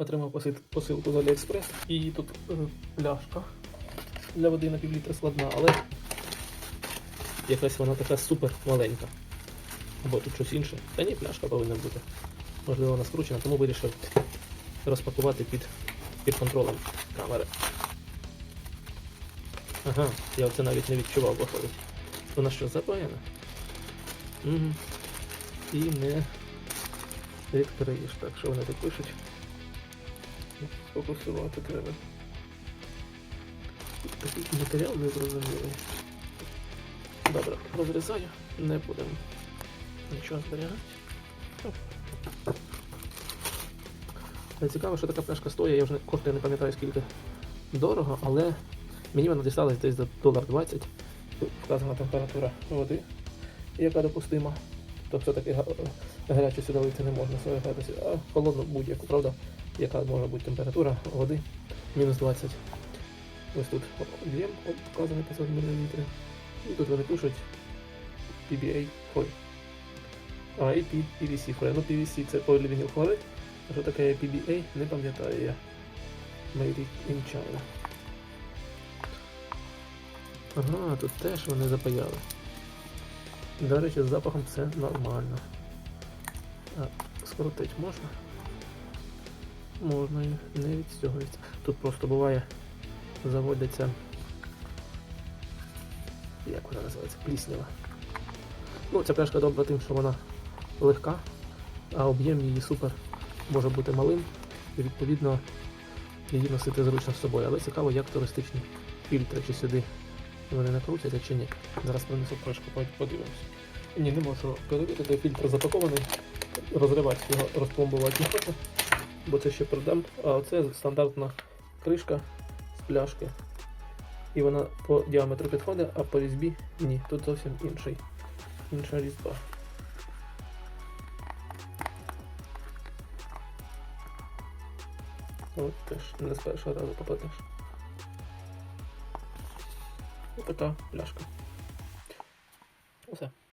Отримав посилку з Аліекспрес. І тут е, пляшка для води на півлітра складна, але якась вона така супер маленька. Або тут щось інше. Та ні, пляшка повинна бути. Можливо, вона скручена, тому вирішив розпакувати під, під контролем камери. Ага, я це навіть не відчував, виходить. Вона що, запаяна? Угу. І не відкриєш. Так, що вони тут пишуть? Фокусувати треба. Такий матеріал незрозумілий. Добре, розрізаю, не будемо нічого зберігати. Цікаво, що така пляшка стоїть, я вже не- коштує не пам'ятаю скільки дорого, але мені вона дісталась десь за долар 20. Тут вказана температура води, яка допустима. Тобто таки гарячу сюди не можна 40 градусів, а холодну будь-яку, правда, яка може бути температура води мінус 20. Ось тут об'єм вказаний 500 мл. І тут вони пишуть PBA фоль. А, і PVC фоль. Ну PVC це полівініл фоль. А що таке PBA, не пам'ятаю я. Made in China. Ага, тут теж вони запаяли. До речі, з запахом все нормально. А, скоротить можна? Можна і не відстягується. Тут просто буває заводиться. Як вона називається? Пліснява. Ну, ця пляшка добра тим, що вона легка, а об'єм її супер може бути малим, і відповідно її носити зручно з собою. Але цікаво, як туристичні фільтри чи сюди вони накрутяться чи ні. Зараз принесу пляшку, по- подивимось. Ні, не можу перевірити, фільтр запакований. Розривати його, розпломбувати не хочу, бо це ще продам. А оце стандартна кришка з пляшки. І вона по діаметру підходить, а по різьбі ні. Тут зовсім інший. Інша різьба. От теж не з першого разу попадеш. Ось така пляшка. Все.